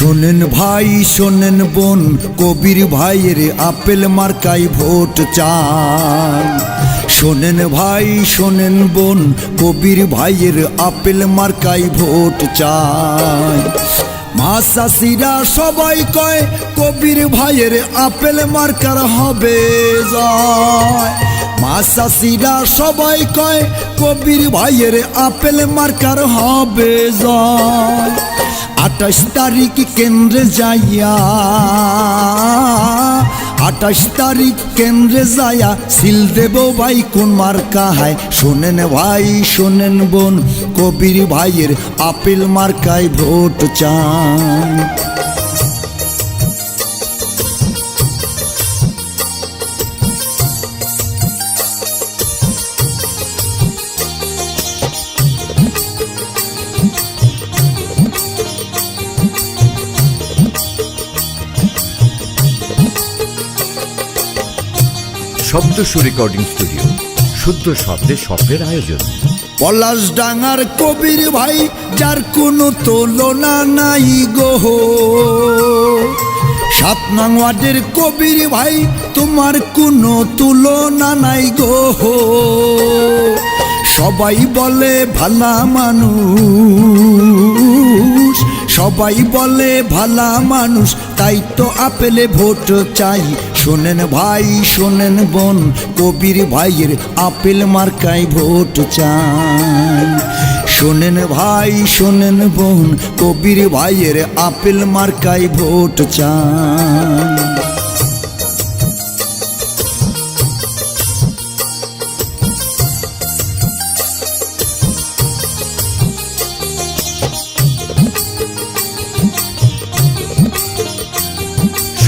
শোনেন ভাই, শোনেন বোন, কবির ভাইয়ের আপেল মার্কাই ভোট চান। শোনেন ভাই, শোনেন বোন, কবির ভাইয়ের আপেল মার্কাই ভোট চাই মা চাষিরা সবাই কয়, কবির ভাইয়ের আপেল মার্কার হবে জয়। মা চাষিরা সবাই কয়, কবির ভাইয়ের আপেল মার্কার হবে জয়। আঠাশ তারিখ কেন্দ্রে যাইয়া, আঠাশ তারিখ কেন্দ্রে যায়া সিল দেব ভাই কোন মার্কা হায়? শোনেন ভাই, শোনেন বোন, কবির ভাইয়ের আপেল মার্কায় ভোট চান। শব্দ রেকর্ডিং স্টুডিও, শুদ্ধ শব্দে স্বপ্নের আয়োজন। পলাশ ডাঙার কবির ভাই, যার কোনো তুলনা নাই গোহ সাত নং কবির ভাই, তোমার কোনো তুলনা নাই গোহ সবাই বলে, ভালা মানুষ। সবাই বলে, ভালা মানুষ, তাই তো আপেলে ভোট চাই। শোনেন ভাই, শোনেন বোন, কবির ভাইয়ের আপেল মার্কায় ভোট চাই। শোনেন ভাই, শোনেন বোন, কবির ভাইয়ের আপেল মার্কায় ভোট চাই।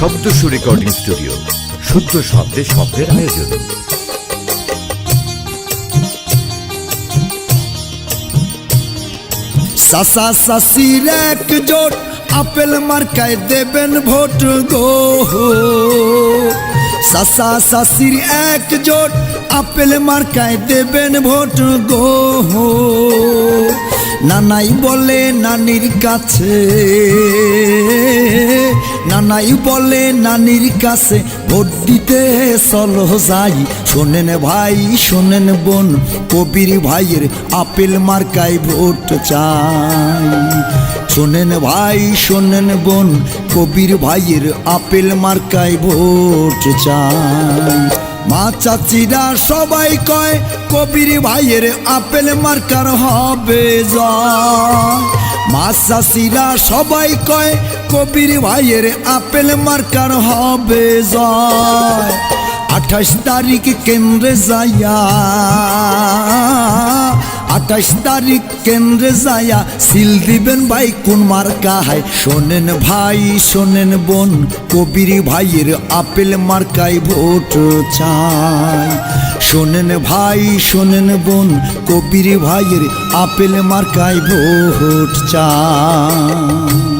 শব্দ রেকর্ডিং স্টুডিও, শুদ্ধ শব্দে স্বপ্নের আয়োজন। সাসা সাসির একজোট আপেল মার্কায় দেবেন ভোট গো। সাসা সাসির একজোট আপেল মার্কায় দেবেন ভোট গো। নানাই বলে নানির কাছে, নানাই বলে নানির কাছে, ভোট দিতে চলো যাই। শোনেন ভাই, শোনেন বোন, কবির ভাইয়ের আপেল মার্কায় ভোট চাই। শোনেন ভাই, শোনেন বোন, কবির ভাইয়ের আপেল মার্কায় ভোট চাই। মা চাচিরা সবাই কয়, কবির ভাইয়ের আপেল মার্কার হবে জয় মা চাচিরা সবাই কয়, কবির ভাইয়ের আপেল মার্কার হবে জয় আঠাশ তারিখ কেন্দ্রে যাইয়া আঠাশ তারিখ কেন্দ্রে যায়া সিল দিবেন ভাই, কোন মার্কা হায়? শোনেন ভাই, শোনেন বোন, কবির ভাইয়ের আপেল মার্কায় ভোট চাই। শোনেন ভাই, শোনেন বোন, কবির ভাইয়ের আপেল মার্কায় ভোট চাই।